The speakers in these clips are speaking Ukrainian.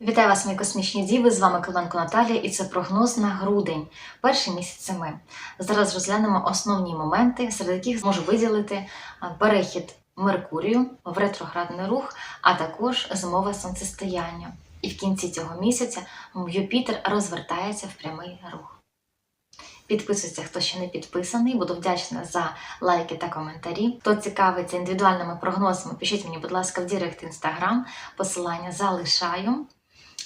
Вітаю вас, мої космічні діви! З вами Каленко Наталія, і це прогноз на грудень, перший місяць зими. Зараз розглянемо основні моменти, серед яких зможу виділити перехід Меркурію в ретроградний рух, а також зимове сонцестояння. І в кінці цього місяця Юпітер розвертається в прямий рух. Підписуйся, хто ще не підписаний. Буду вдячна за лайки та коментарі. Хто цікавиться індивідуальними прогнозами, пишіть мені, будь ласка, в Дірект Інстаграм. Посилання залишаю.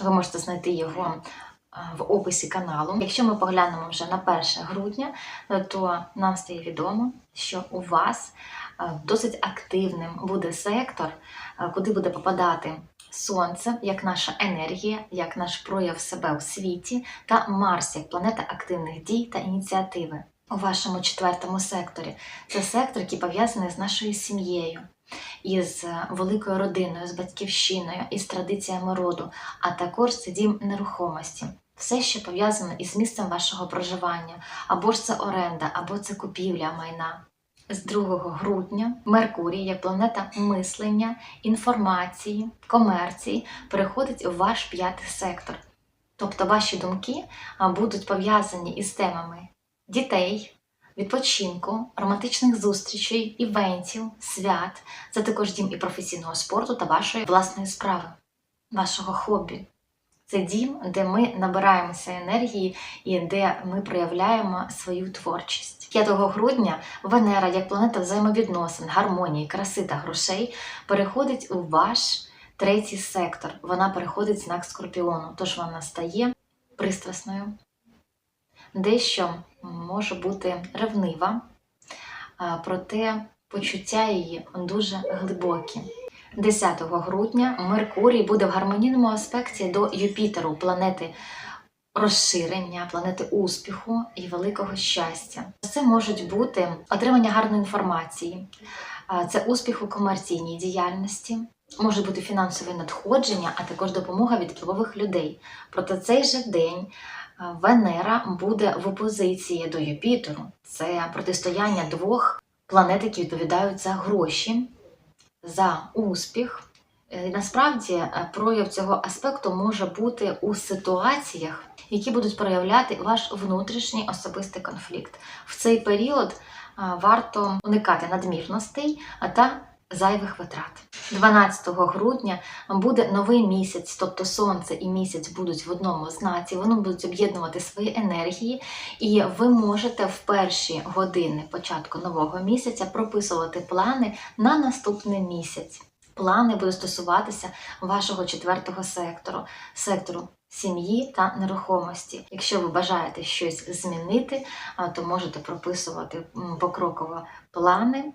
Ви можете знайти його в описі каналу. Якщо ми поглянемо вже на 1 грудня, е, то нам стає відомо, що у вас досить активним буде сектор, куди буде попадати Сонце як наша енергія, як наш прояв себе у світі, та Марс як планета активних дій та ініціативи. У вашому четвертому секторі це сектор, який пов'язаний з нашою сім'єю, із е, великою родиною, з батьківщиною, із традиціями роду, а також це дім нерухомості. Все, що пов'язане із місцем вашого проживання, або ж це оренда, або це купівля майна. З 2 грудня Меркурій, як планета мислення, інформації, комерції, переходить у ваш п'ятий сектор. Тобто ваші думки будуть пов'язані із темами дітей, відпочинку, романтичних зустрічей, івентів, свят. Це також дім і професійного спорту та вашої власної справи, вашого хобі. Це дім, де ми набираємося енергії і де ми проявляємо свою творчість. 5 грудня Венера, як планета взаємовідносин, гармонії, краси та грошей, переходить у ваш третій сектор. Вона переходить знак Скорпіону, тож вона стає пристрасною, дещо може бути ревнива, проте почуття її дуже глибокі. 10 грудня Меркурій буде в гармонійному аспекті до Юпітеру, планети розширення, планети успіху і великого щастя. Це можуть бути отримання гарної інформації, це успіх у комерційній діяльності, може бути фінансове надходження, а також допомога від впливових людей. Проте цей же день Венера буде в опозиції до Юпітеру. Це протистояння двох планет, які відповідають за гроші за успіх. Е, Насправді е, прояв цього аспекту може бути у ситуаціях, які будуть проявляти ваш внутрішній особистий конфлікт. В цей період е, варто уникати надмірностей та зайвих витрат. 12 грудня буде новий місяць, тобто сонце і місяць будуть в одному знаці, вони будуть об'єднувати свої енергії, і ви можете в перші години початку нового місяця прописувати плани на наступний місяць. Плани будуть стосуватися вашого четвертого сектору, сектору сім'ї та нерухомості. Якщо ви бажаєте щось змінити, то можете прописувати покроково плани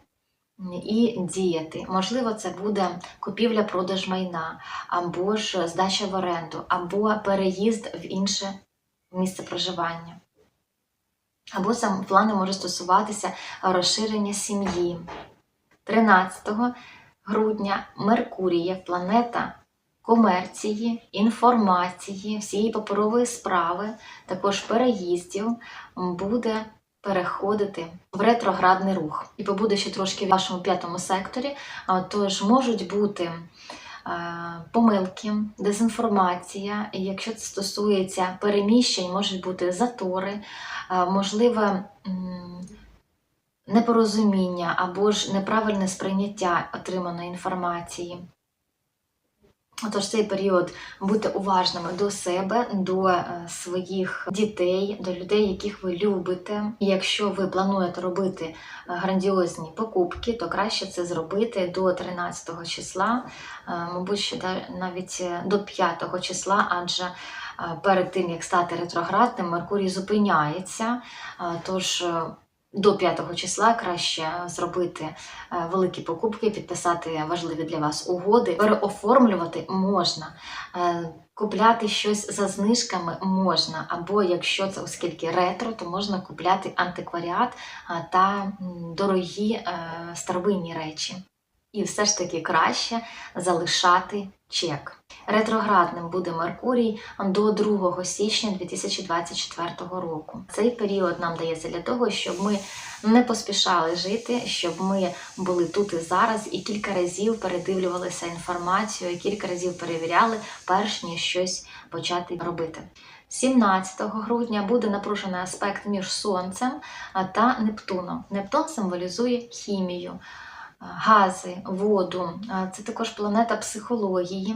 і діяти. Можливо, це буде купівля-продаж майна, або ж здача в оренду, або переїзд в інше місце проживання. Або сам плани можуть стосуватися розширення сім'ї. 13 грудня Меркурій як планета комерції, інформації, всієї паперової справи, також переїздів, буде переходити в ретроградний рух і побуде ще трошки в вашому п'ятому секторі. Тож можуть бути е, помилки, дезінформація. І якщо це стосується переміщень, можуть бути затори, е, можливе непорозуміння або ж неправильне сприйняття отриманої інформації. Отож, цей період будьте уважними до себе, до е, своїх дітей, до людей, яких ви любите. І якщо ви плануєте робити е, грандіозні покупки, то краще це зробити до 13 числа, е, мабуть, да- навіть до 5 числа, адже перед тим як стати ретроградним, Меркурій зупиняється. Тож до 5 числа краще зробити е, великі покупки, підписати важливі для вас угоди, переоформлювати можна. е, Купляти щось за знижками можна, або якщо це оскільки ретро, то можна купляти антикваріат та дорогі е, старовинні речі. І все ж таки краще залишати чек. Ретроградним буде Меркурій до 2 січня 2024 року. Цей період нам дається для того, щоб ми не поспішали жити, щоб ми були тут і зараз, і кілька разів передивлювалися інформацію, і кілька разів перевіряли, перш ніж щось почати робити. 17 грудня буде напружений аспект між Сонцем та Нептуном. Нептун символізує хімію, гази, воду. Це також планета психології.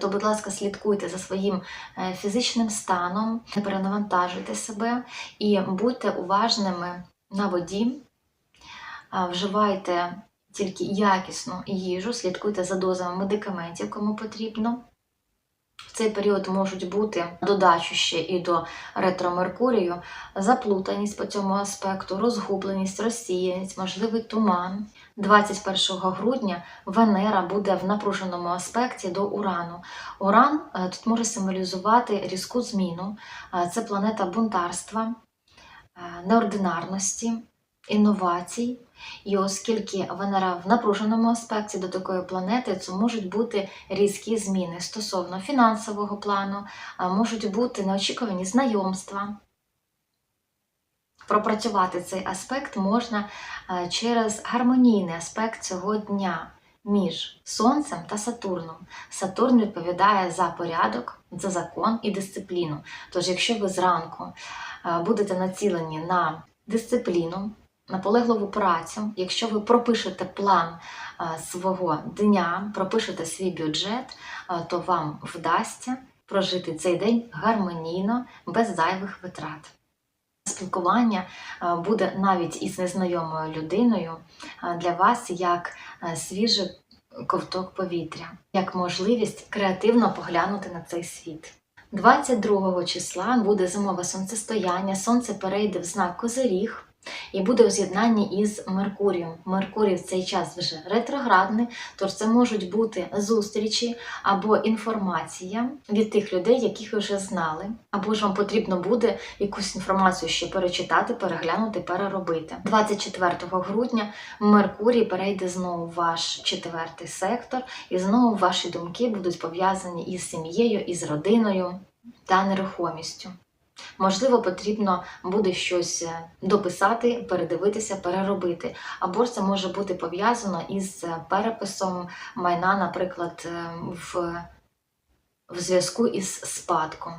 То, будь ласка, слідкуйте за своїм е, фізичним станом, не перенавантажуйте себе і будьте уважними на воді, вживайте тільки якісну їжу, слідкуйте за дозами медикаментів, кому потрібно. В цей період можуть бути додачу ще і до ретро-Меркурію, заплутаність по цьому аспекту, розгубленість, розсіяність, можливий туман. 21 грудня Венера буде в напруженому аспекті до Урану. Уран е, тут може символізувати різку зміну. Е, Це планета бунтарства, е, неординарності, інновацій. І оскільки Венера в напруженому аспекті до такої планети, це можуть бути різкі зміни стосовно фінансового плану, можуть бути неочікувані знайомства. Пропрацювати цей аспект можна е, через гармонійний аспект цього дня між Сонцем та Сатурном. Сатурн відповідає за порядок, за закон і дисципліну. Тож, якщо ви зранку е, будете націлені на дисципліну, наполегливу працю, якщо ви пропишете план свого дня, пропишете свій бюджет, то вам вдасться прожити цей день гармонійно, без зайвих витрат. Спілкування буде навіть із незнайомою людиною для вас як свіжий ковток повітря, як можливість креативно поглянути на цей світ. 22 числа буде зимове сонцестояння, сонце перейде в знак Козиріг і буде у з'єднанні із Меркурієм. Меркурій в цей час вже ретроградний, тож це можуть бути зустрічі або інформація від тих людей, яких ви вже знали, або ж вам потрібно буде якусь інформацію ще перечитати, переглянути, переробити. 24 грудня Меркурій перейде знову в ваш четвертий сектор, і знову ваші думки будуть пов'язані із сім'єю, із родиною та нерухомістю. Можливо, потрібно буде щось е, дописати, передивитися, переробити. Або це може бути пов'язано із е, переписом майна, наприклад, е, в, в зв'язку із спадком,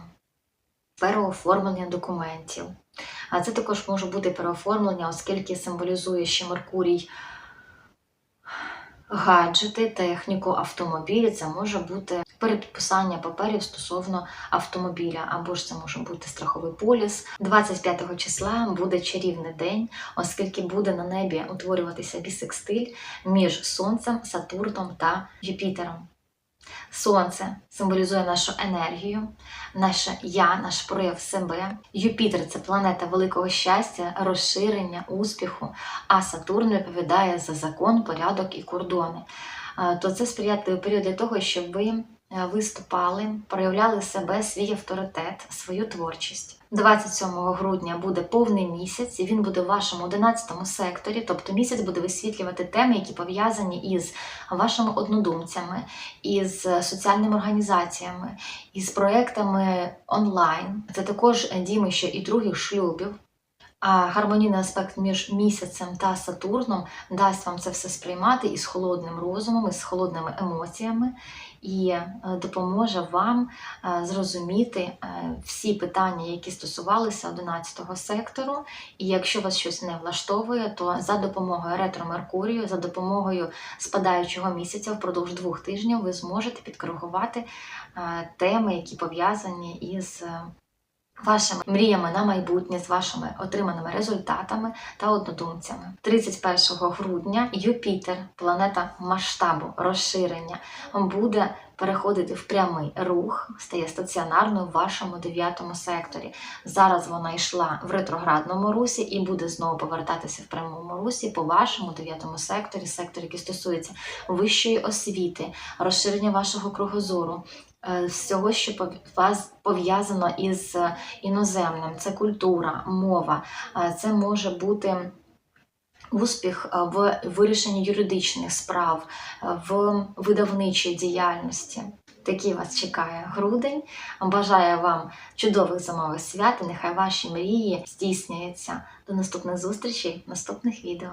переоформлення документів. А це також може бути переоформлення, оскільки символізує ще Меркурій гаджети, техніку, автомобілі. Це може бути передписання паперів стосовно автомобіля, або ж це може бути страховий поліс. 25 числа буде чарівний день, оскільки буде на небі утворюватися бісекстиль між Сонцем, Сатурном та Юпітером. Сонце символізує нашу енергію, наше я, наш прояв себе. Юпітер це планета великого щастя, розширення, успіху, а Сатурн відповідає за закон, порядок і кордони. Е, То це сприятливий період для того, щоб ви виступали, проявляли себе, свій авторитет, свою творчість. 27 грудня буде повний місяць, і він буде в вашому 11 секторі, тобто місяць буде висвітлювати теми, які пов'язані із вашими однодумцями, із соціальними організаціями, із проектами онлайн. Це також діми ще і других шлюбів. Гармонійний аспект між місяцем та Сатурном дасть вам це все сприймати із холодним розумом, із холодними емоціями, і е, допоможе вам е, зрозуміти е, всі питання, які стосувалися 11-го сектору. І якщо вас щось не влаштовує, то за допомогою ретро-Меркурію, за допомогою спадаючого місяця впродовж двох тижнів ви зможете підкоригувати теми, які пов'язані із вашими мріями на майбутнє з вашими отриманими результатами та однодумцями. 31 грудня Юпітер, планета масштабу, розширення, буде переходити в прямий рух, стає стаціонарною в вашому дев'ятому секторі. Зараз вона йшла в ретроградному русі і буде знову повертатися в прямому русі по вашому дев'ятому секторі, секторі, який стосується вищої освіти, розширення вашого кругозору, всього, що пов- вас пов'язано із е, іноземним, це культура, мова, Е, це може бути успіх е, в вирішенні юридичних справ, е, в видавничій діяльності. Такий вас чекає грудень. Бажаю вам чудових зимових свят нехай ваші мрії здійсняться. До наступних зустрічей, наступних відео.